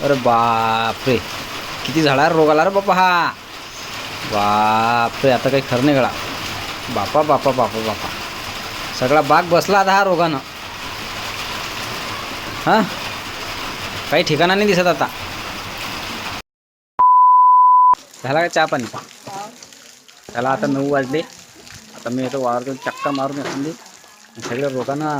अरे बापरे. किती झाडा रोग आला रे बापा हा. बापरे आता काही खरं नाही गळा. बापा बापा बापा बापा. सगळा बाग बसला आता हा रोगानं. हां? काही ठिकाणा नाही दिसत आता. झाला का चहा पाणी? त्याला आता नऊ वाजले. आता मी येतो वावरतो चक्का मारून येतो दे सगळ्या रोगांना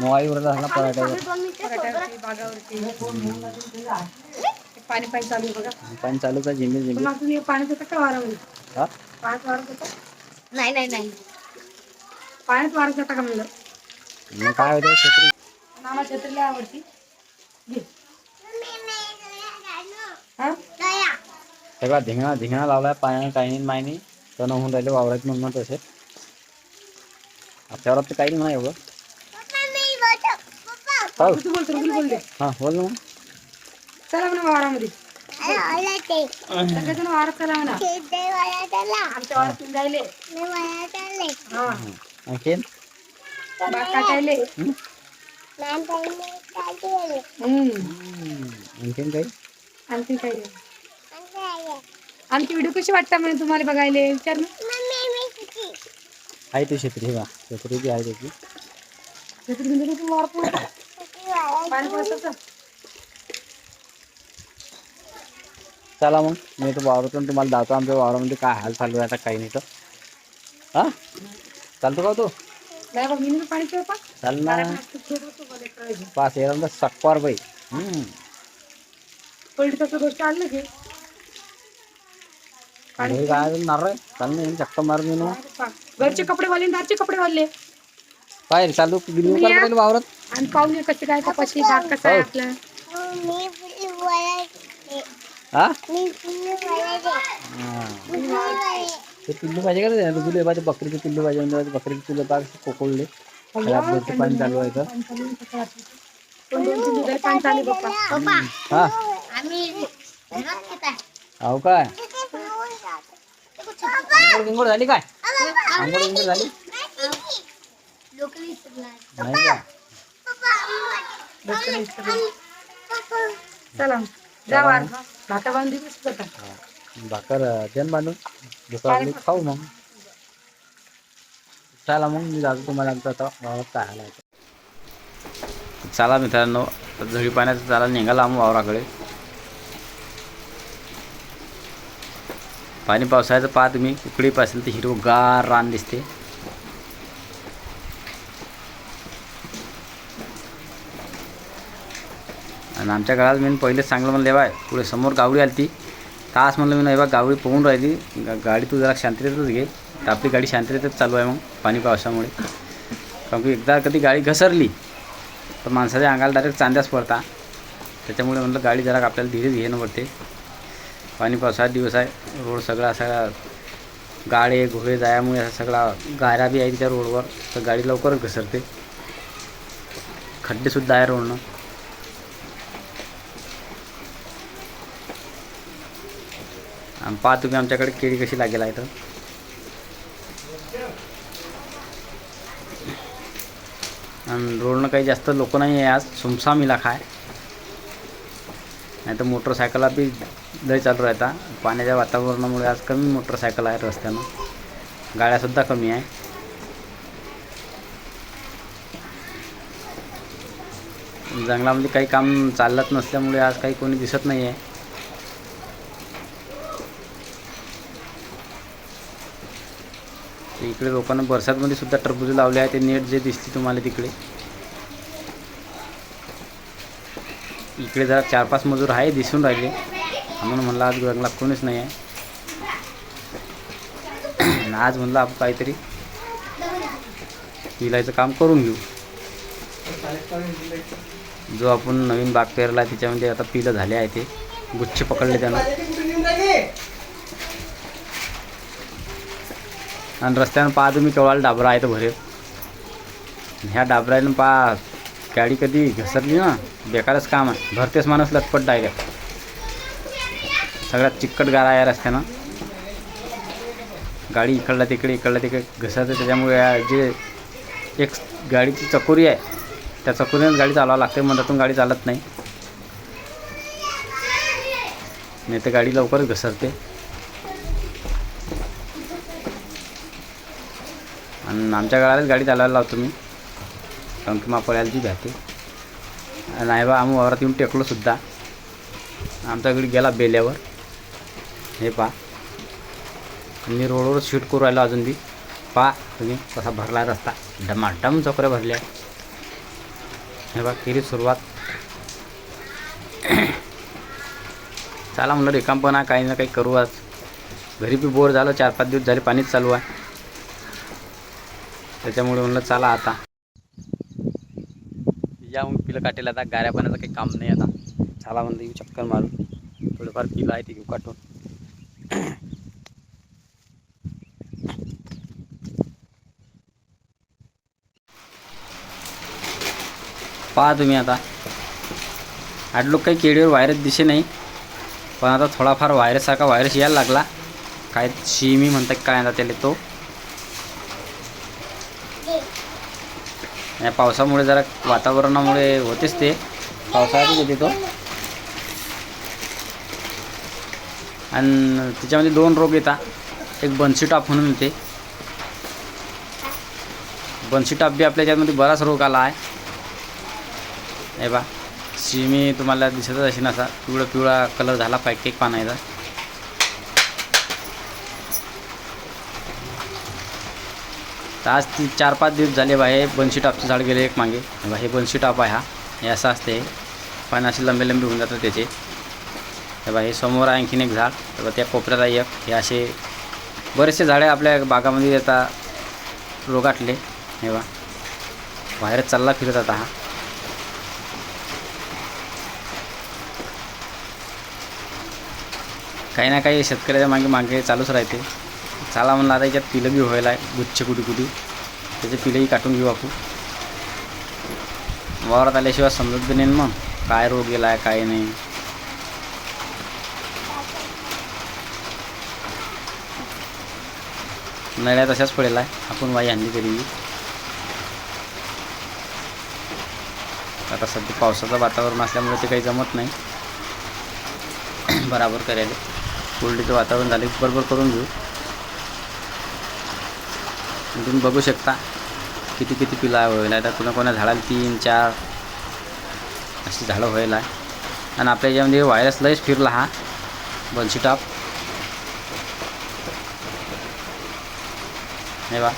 मोबाईलवर झाला पराठ्यावर पाणी पाणी चालू आहे बघा पाणी चालू का झिंबी मग तुम्ही पाण्यात होतं का वारामध्ये हा? पाण्यात वारत होतं नाही नाही नाही. पाण्यात होता का म्हणलं? मग काय होतं छत्री मामा छत्रीला आवडती. हा? सगळा धिंगणा धिंगणा लावलाय पाण्यानं काही नाही. तण होऊन राहिले वावरात म्हणून तसे. आपल्यावर तर काही नाही म्हणा एवढं. तू बोलतो रुबील बोल दे हां बोल ना चला म्हणा वावरामध्ये. सगळेजण वारात चला म्हणा. आमच्या वारात तुम्ही जायले हा. आणखीन? बाग काटायले? हम्म? आणखीन काही? आणखी काय नाही. आमची व्हिडिओ कशी वाटता म्हणे तुम्हाला बघायला? विचार ना. आहे ती छत्री हे बा छत्री बी आहे त्याची. छत्री घेऊन गेली तू वावर पुढं. पाणी पडतं. चला मग मी तर वावरातून तुम्हाला दाखवतो आमच्या वावरामध्ये काय हाल चालू आहे आता काही नाही तर हां? चालतो का तू? नाही बघ मी पाणी पिऊ का? चाल ना. पास येणार सक्वार बाई. तसं गोष्ट की. हे काय नार रे. चाल ना चक्का मारून येऊ ना. घरचे कपडे वाले दारचे कपडे वाले. काय चालू तुम्ही या. काढतो वावरात. आणि पाहून ये कसे काय कपाशी बाग कसा आहे आपला. हा? ते पिल्लू पाहिजे का रे तुला पाहिजे बकरीचे पिल्लू पाहिजे म्हणजे बकरीचे पिल्लू पाहिजे कोकोळले. खराब पाणी चालू आहे तर. दिवसाला पाणी चालू आहे पप्पा. हा. आम्ही घरात घेत आहे. हो काय? आंघोळ बिंघोळ झाली काय? आंघोळ बिंघोळ झाली? लोक विसरला नाही. का चला जा वार भाता बांधून जाता हा. भाकर देन बांधून. दुपारी खाऊ मग. चला मग मी जातो तुम्हाला आमचं आता. वावरात ते. चला मित्रांनो झळी पाण्याचा चाला निघाला आम्ही वावराकडे. पाणी पावसाळ्याचं पहा तुम्ही उकडीपासून ते हिरवगार रान दिसते. आणि आमच्या घरात मी पहिलेच चांगलं म्हणलं बाय पुढे समोर गावडी आली ती तास म्हणलं मी नाही बा गावडी पोहून राहिली. गा गाडी तू जरा शांततेतच घे. तर आपली गाडी शांततेतच चालू आहे मग पाणी पावसामुळे कारण की एकदा कधी गाडी घसरली तर माणसाच्या अंगाला डायरेक्ट चांद्याच पडता. त्याच्यामुळे म्हणलं गाडी जरा आपल्याला धीरेच घेणं पडते. पाणी पावसाळ्यात दिवस आहे. रोड सगळा सगळा गाडे घोडे जायामुळे असा सगळा गारा बी आहे त्या रोडवर. तर गाडी लवकरच घसरते. खड्डेसुद्धा आहे रोडनं. आणि पहा तुम्ही आमच्याकडे केळी कशी लागेल आहे तर. आणि रोडनं काही जास्त लोक नाही आहे आज. सुमसाम इलाका आहे. नाही तर मोटरसायकला बी लय चालू राहता पाण्याच्या वातावरणामुळे आज कमी मोटरसायकल आहे रस्त्यानं. गाड्यासुद्धा कमी आहे. जंगलामध्ये काही काम चालत नसल्यामुळे आज काही कोणी दिसत नाही आहे इकडे लोकांना बरसातमध्ये सुद्धा टरबूज लावले आहे ते नेट जे दिसते तुम्हाला तिकडे. इकडे जरा चार पाच मजूर आहे दिसून राहिले. म्हणून म्हणलं आज गंगला कोणीच नाही आहे. आज म्हणलं आपण काहीतरी विलायचं काम करून घेऊ. जो आपण नवीन बाग पेरला त्याच्यामध्ये आता पिलं झाले आहे ते. गुच्छ पकडले त्यानं. आणि रस्त्यानं पहा तुम्ही केवढा डाबरा आहे तर भरेल ह्या डाबरानं पहा गाडी कधी घसरली ना बेकारच काम आहे. भरतेच माणूस लटपट डायरेक्ट सगळ्यात चिकट गारा आहे रस्त्यानं. गाडी इकडला तिकडे इकडला तिकडे घसरते त्याच्यामुळे या जे एक गाडीची चकोरी आहे त्या चकोरीनं गाडी चालवावं लागते मधातून गाडी चालत नाही. नाही तर गाडी लवकरच घसरते. आणि आमच्या गावालाच गाडी चालवायला लावतो मी. कारण की मापळ्याला ती भ्याते नाही बा आम्ही वावरात येऊन टेकलोसुद्धा आमच्याकडे गेला बेल्यावर. हे पा मी रोडवर शूट करू राहिलो अजून बी. पा तुम्ही कसा भरला रस्ता. डमाडम चोकऱ्या भरल्या हे बा केली सुरुवात. चला म्हणलं रिकामपणा काही ना काही करू आज. घरी बी बोर झालं चार पाच दिवस झाले पाणीच चालू आहे. त्याच्यामुळे म्हणलं चला आता. या मग पिलं काटेल आता गाऱ्या पाण्याचं काही काम नाही आता. चला म्हणलं येऊ चक्कर मारून. थोडंफार पिलं आहे ते घेऊ काटून. पहा तुम्ही आता. लोक काही केळीवर व्हायरस दिसे नाही. पण आता थोडाफार व्हायरससारखा व्हायरस यायला लागला. काय शिमी म्हणतात काय आता त्याला तो. या पावसामुळे जरा वातावरणामुळे होतेच ते. पावसाळ्यातच येते तो. आणि त्याच्यामध्ये दोन रोग येतात. एक बन्सी टाप म्हणून येते. बन्सी टाप बी आपल्या याच्यामध्ये बराच रोग आला आहे. हे बा शिमी तुम्हाला दिसतच असेल असा. पिवळा पिवळा कलर झाला पाहिजे एक पानाचा आज ती चार पाच दिवस झाले बा हे बनशी टापचं झाड गेले एक मागे. बा हे बनशी टाप आहे हा. हे असं असते. पान असे लंबे लंबे होऊन जातात त्याचे. हे बा हे समोर आणखीन एक झाड. बा त्या कोपऱ्याला एक. हे असे बरेचसे झाडे आपल्या बागामध्ये आता रोगाटले हे बा बाहेर चालला फिरत आता हा. काही ना काही शेतकऱ्याच्या मागे मागे चालूच राहते. चाला म्हणलं आता याच्यात पिलं बी व्हायला आहे गुच्छ कुठे कुठे. त्याचे पिलंही काटून घेऊ आपण. वावरात आल्याशिवाय समजत बी नाही मग. काय रोग गेला आहे काय नाही. नळ्या तशाच पडेला आहे. आपण वाई आणली तरी आता सध्या पावसाचं वातावरण असल्यामुळे ते काही जमत नाही. बराबर करायला. कोल्डीचं वातावरण झालं बरोबर करून घेऊ. तुम्ही बघू शकता किती किती पिला व्हायला आता कोणा कोणा झाडाला तीन चार अशी झाडं व्हायला आहे. आणि आपल्या याच्यामध्ये व्हायरस लयच फिरला हा. बन्सी टॉप. हे बा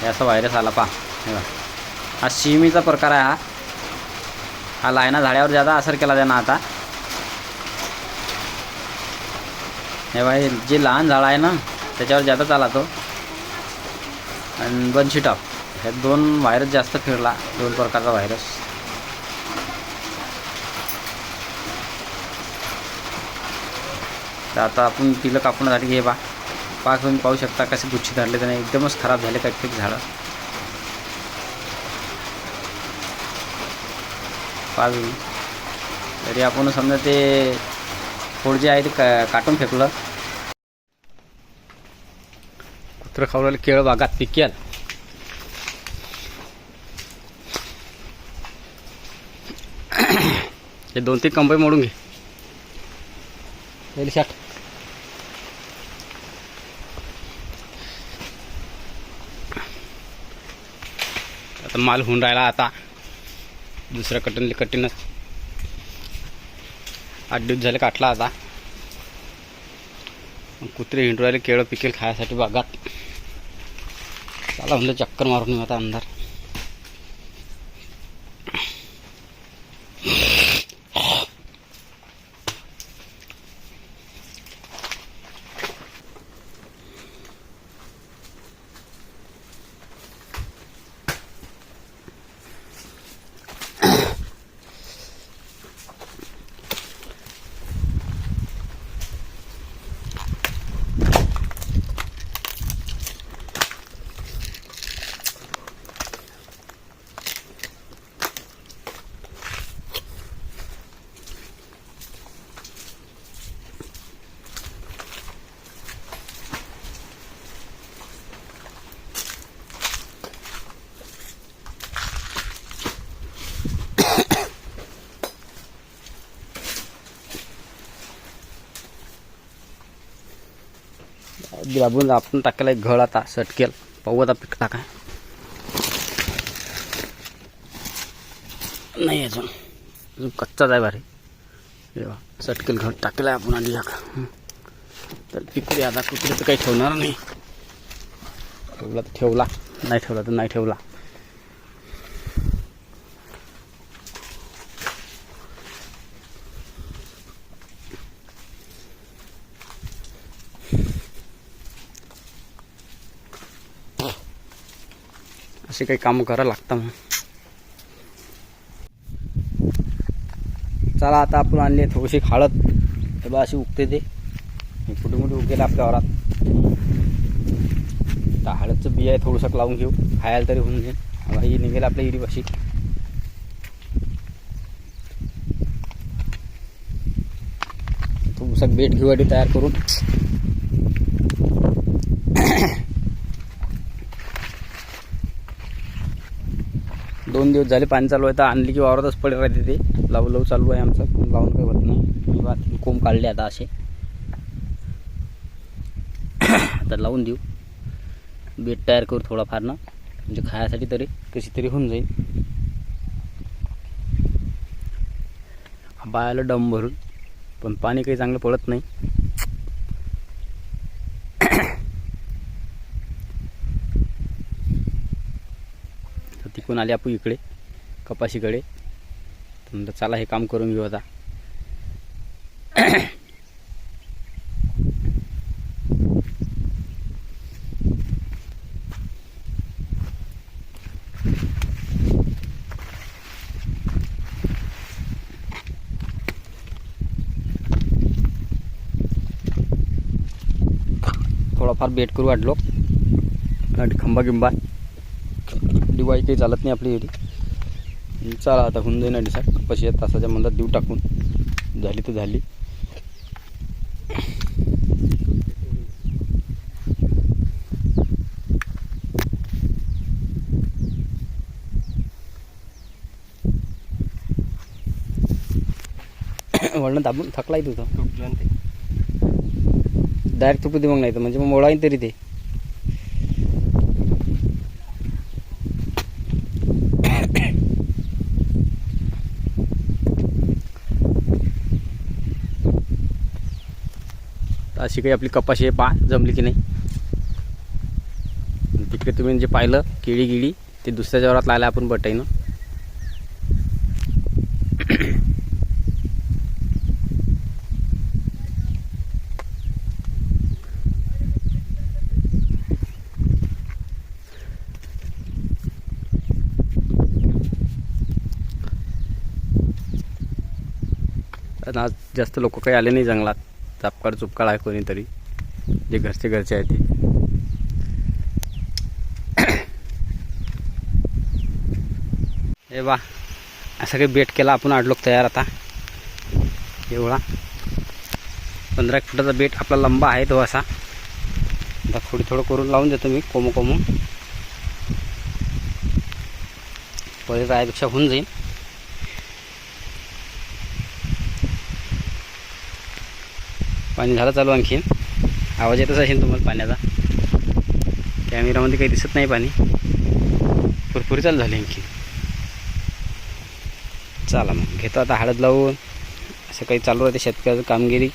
हे असा व्हायरस आला पा हे बा. हा शिमीचा प्रकार आहे हा. हा लायना झाडावर जादा असर केला त्यांना आता. हे बा हे जे लहान झाड आहे ना त्याच्यावर जादा चाला तो आणि बनशी टॉप ह्या दोन व्हायरस जास्त फिरला दोन प्रकारचा व्हायरस तर आता आपण पिलं कापण्यासाठी घे बा पाक तुम्ही पाहू शकता कसे गुच्छी धरले त्याने. एकदमच खराब झाले काही काही झाडं पाच तरी आपण समजा ते खोड जे आहे ते का काटून फेकलं. कुत्रं खावलेलं केळ बागात पिकेल. हे दोन तीन कंपनी मोडून घे. शाट. आता माल होऊन राहिला आता. दुसऱ्या कटनले कठीणच आठ दिवस झाले काटला आता. कुत्रे हिंडू राहिले केळं पिकेल खायसाठी बागात चला चक्कर मारून येऊ आता अंधार. दाबून आपण टाकायला एक आता सटकेल. पाहू आता पीक टाकाय नाही अजून. अजून कच्चाच आहे भारी. सटकेल घड टाकलाय आहे आपण आधी का तर पिकू आता कुकडे तर काही ठेवणार नाही. ठेवला तर ठेवला. नाही ठेवला तर नाही ठेवला. असे काही कामं करावं लागतं मग चला आता आपण आणले थोडीशी हळद हे बा अशी उगते ते. कुठे कुठे उगेल आपल्या वरात तर हळदचं बिया थोडंसं लावून घेऊ. खायला तरी होऊन जाईल. हवा ही निघेल आपल्या इरीपाशी थोडंसं बेट घेऊ तयार करून. दोन दिवस झाले पाणी चालू आहे तर आणली की वावरातच पडे राहते ते. लावू लावू चालू आहे आमचं. लावून काही होत नाही. किंवा कोंब काढले आता असे. आता लावून देऊ. बेट तयार करू थोडाफार ना. म्हणजे खायासाठी तरी कशी तरी होऊन जाईल. बायाला डम भरून. पण पाणी काही चांगलं पडत नाही. तर आले आपण इकडे कपाशीकडे. तर म्हणलं चला हे काम करून घेऊ आता. थोडाफार बेट करू वाटलो. खंबा गिंबा दिवाळी काही चालत नाही आपली एवढी चला आता होऊन जाईन डिसाईड कपाशी एक तासाच्या मंदात देऊ टाकून. झाली तर झाली. वळणं दाबून थकलाय तुझं. डायरेक्ट तुपू दे मग नाही तर म्हणजे मग मोळाईन तरी ते. अशी काही आपली कपाशी आहे पा जमली की नाही. तिकडे तुम्ही जे पाहिलं केळी गिळी ते दुसऱ्या जवळात लायला आपण बटाईनं आज जास्त लोक काही आले नाही जंगलात. चापकाळ चुपकाळ आहे कोणीतरी जे घरचे घरचे आहे ते. हे बा असं काही बेट केला आपण आठ लोक तयार आता. एवढा. पंधरा एक फुटाचा बेट आपला लंबा आहे तो असा. आता थोडी थोडं करून लावून देतो मी कोमो कोमो. पहिले रायापेक्षा होऊन जाईल पाणी झालं चालू आणखीन. आवाज येतच असेल तुम्हाला पाण्याचा. कॅमेरामध्ये काही दिसत नाही पाणी. भरपूर चालू झाली आणखी चला मग घेतो आता हळद लावून. असं काही चालू राहते शेतकऱ्याचं कामगिरी.